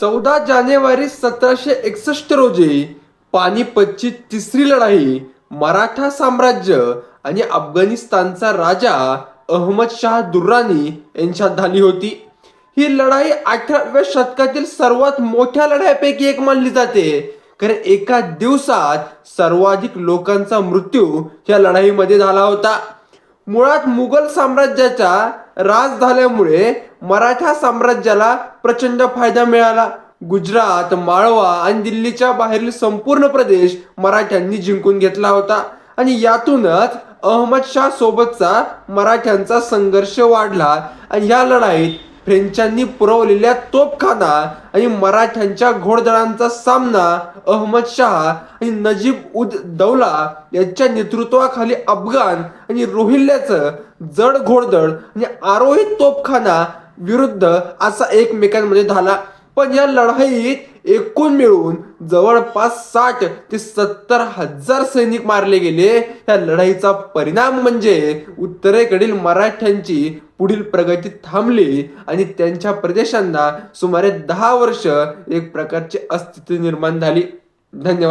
चौदा जानेवारी सतराशे एकसष्ट रोजी पानिपतची तिसरी लढाई मराठा साम्राज्य आणि अफगाणिस्तानचा राजा अहमद शाह दुर्राणी यांच्यात झाली होती. ही लढाई अठराव्या शतकातील सर्वात मोठ्या लढाईपैकी एक मानली जाते. कारण एका दिवसात सर्वाधिक लोकांचा मृत्यू या लढाईमध्ये झाला होता. मुळात मुघल साम्राज्याचा राज झाल्यामुळे मराठा साम्राज्याला प्रचंड फायदा मिळाला. गुजरात माळवा आणि दिल्लीच्या बाहेरील संपूर्ण प्रदेश मराठ्यांनी जिंकून घेतला होता. आणि यातूनच अहमद शाह सोबतचा मराठ्यांचा संघर्ष वाढला. आणि या लढाईत फ्रेंचांनी पुरवलेल्या तोफखाना आणि मराठ्यांच्या घोडदळांचा सामना अहमद शाह आणि नजीब उद दौला यांच्या नेतृत्वाखाली अफगाण आणि रोहिल्ल्याचं जड घोडदळ आणि आरोहित तोफखाना विरुद्ध असा एकमेकांमध्ये झाला. पण या लढाईत एकूण मिळून जवळपास साठ ते सत्तर हजार सैनिक मारले गेले. या लढाईचा परिणाम म्हणजे उत्तरेकडील मराठ्यांची पुढील प्रगती थांबली आणि त्यांच्या प्रदेशांना सुमारे दहा वर्ष एक प्रकारचे अस्तित्व निर्माण झाली. धन्यवाद.